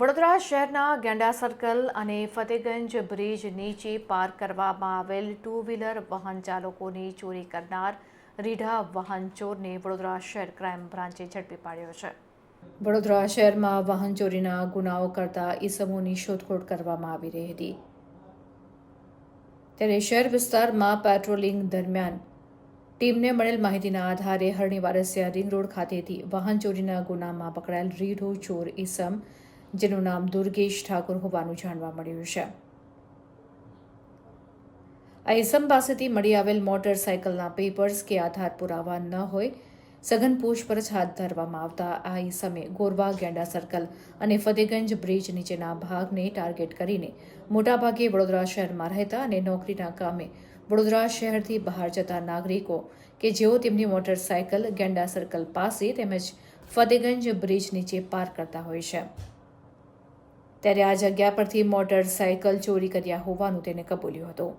વડોદરા શહેરના ગેંડા સર્કલ અને ફતેગંજ બ્રિજ નીચે પાર્ક કરવામાં આવેલ ટુ વ્હીલર વાહન ચાલકોની ચોરી કરનાર રીઢા વાહન ચોરને વડોદરા શહેર ક્રાઇમ બ્રાન્ચે ઝડપી પાડ્યો છે. વડોદરા શહેરમાં વાહન ચોરીના ગુનાઓ કરતા ઈસમોની શોધખોળ કરવામાં આવી રહી હતી. ત્યારે શહેર વિસ્તારમાં પેટ્રોલિંગ દરમિયાન ટીમને મળેલ માહિતીના આધારે હરણી વારસિયા રિંગ રોડ ખાતેથી વાહન ચોરીના ગુનામાં પકડાયેલ રીઢો ચોર ઈસમ જેનું નામ દુર્ગેશ ઠાકોર હોવાનું જાણવા મળ્યું છે. આ એસમ પાસેથી મળી આવેલ મોટરસાયકલના પેપર્સ કે આધાર પુરાવા ન હોય, સઘન પૂછપરછ હાથ ધરવામાં આવતા આ ઈસમે ગોરવા ગેંડા સર્કલ અને ફતેગંજ બ્રિજ નીચેના ભાગને ટાર્ગેટ કરીને મોટાભાગે વડોદરા શહેરમાં રહેતા અને નોકરીના કામે વડોદરા શહેરથી બહાર જતા નાગરિકો કે જેઓ તેમની મોટરસાયકલ ગેંડા સર્કલ પાસે તેમજ ફતેગંજ બ્રિજ નીચે પાર્ક કરતા હોય છે. ત્યારે આ જગ્યા પરથી મોટરસાયકલ ચોરી કર્યા હોવાનું તેને કબૂલ્યું હતું.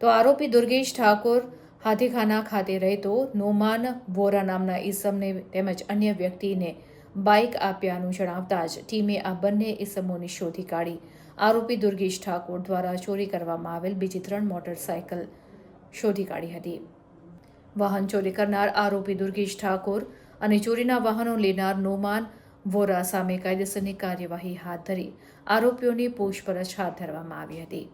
તો આરોપી દુર્ગેશ ઠાકોર હાથીખાના ખાતે રહેતો નોમાન વોરા નામના ઈસમને તેમજ અન્ય વ્યક્તિને બાઇક આપ્યાનું જણાવતા જ ટીમે આ બંને ઈસમોની શોધી કાઢી. આરોપી દુર્ગેશ ઠાકોર દ્વારા ચોરી કરવામાં આવેલ બીજી ત્રણ મોટરસાયકલ શોધી કાઢી હતી. વાહન ચોરી કરનાર આરોપી દુર્ગેશ ઠાકોર અને ચોરીના વાહનો લેનાર નોમાન વોરા સામે કાયદેસરની કાર્યવાહી હાથ ધરી આરોપીઓની પૂછપરછ હાથ ધરવામાં આવી હતી.